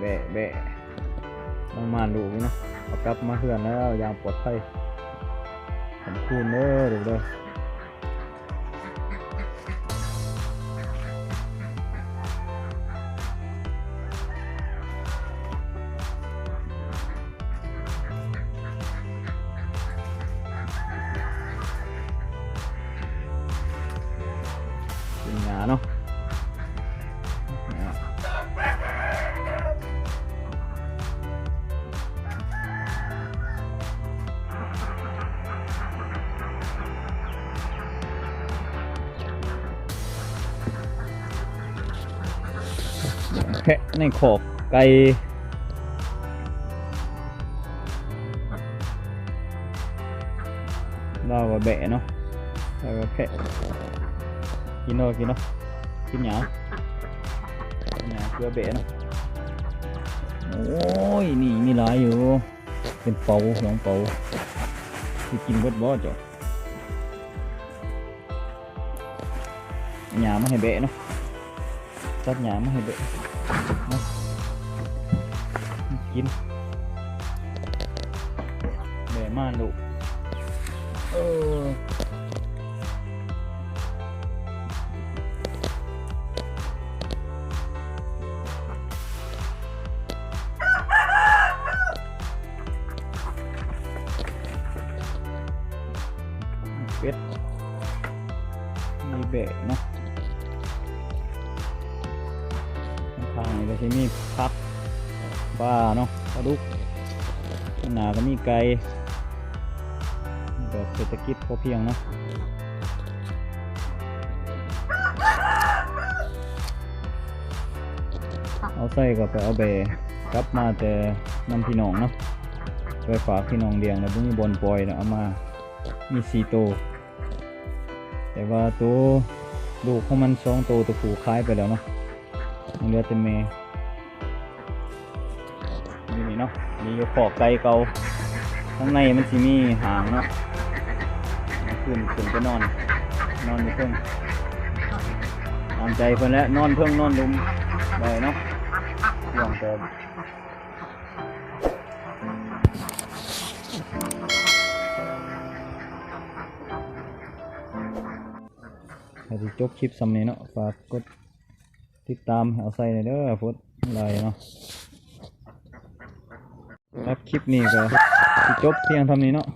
แบะต้องมาดูเนาะเอากลับมาเพื่อนแล้วอยางปลอดภัยขอบคุณเด้อดูเด้อเป็นหยาเนาะ แพะในขอกไก่เราก็แบะเนาะเราก็แพะกินเนาะกินเนาะกินหยาหยาเพื่อแบะเนาะโอ้ยนี่มีหลายอยู่ เป็นเปาสองเปาที่กินบดบ่จ้ะหยามาให้แบะเนาะ ตัดหยามาให้แบ ข้างนี่ก็จะมีพักปลาเนาะปลาดุกหนาก็มีไก่แบบเศรษฐกิจพอเพียงเนาะเอาใส่ก็ไปเอาเบกลับมาแต่นำพี่น้องเนาะไปฝากพี่น้องเลี้ยงแล้วบุ้บนปล่อยเนาะเอามามีสี่ตัวแต่ว่าตัวลูกของมันสองตัวตัวผู้คล้ายไปแล้วเนาะ ยังเหลือแต่แม่นี่นี่เนาะมีขอกไก่เก่าข้างในมันสิมีหางเนาะขึ้นขึ้นไปนอน นอนอยู่เพิ่งนอนใจเพิ่นแล้วนอนเพิ่งนอนลุมได้เนาะห่วงเติมถ้จบคลิปสำนี้เนาะฝากกด ติดตามเอาใส่ในอยเด้อพุทธไรเนาะครับคลิปนี้ก็สิจบเพียงเทำนี้เนาะ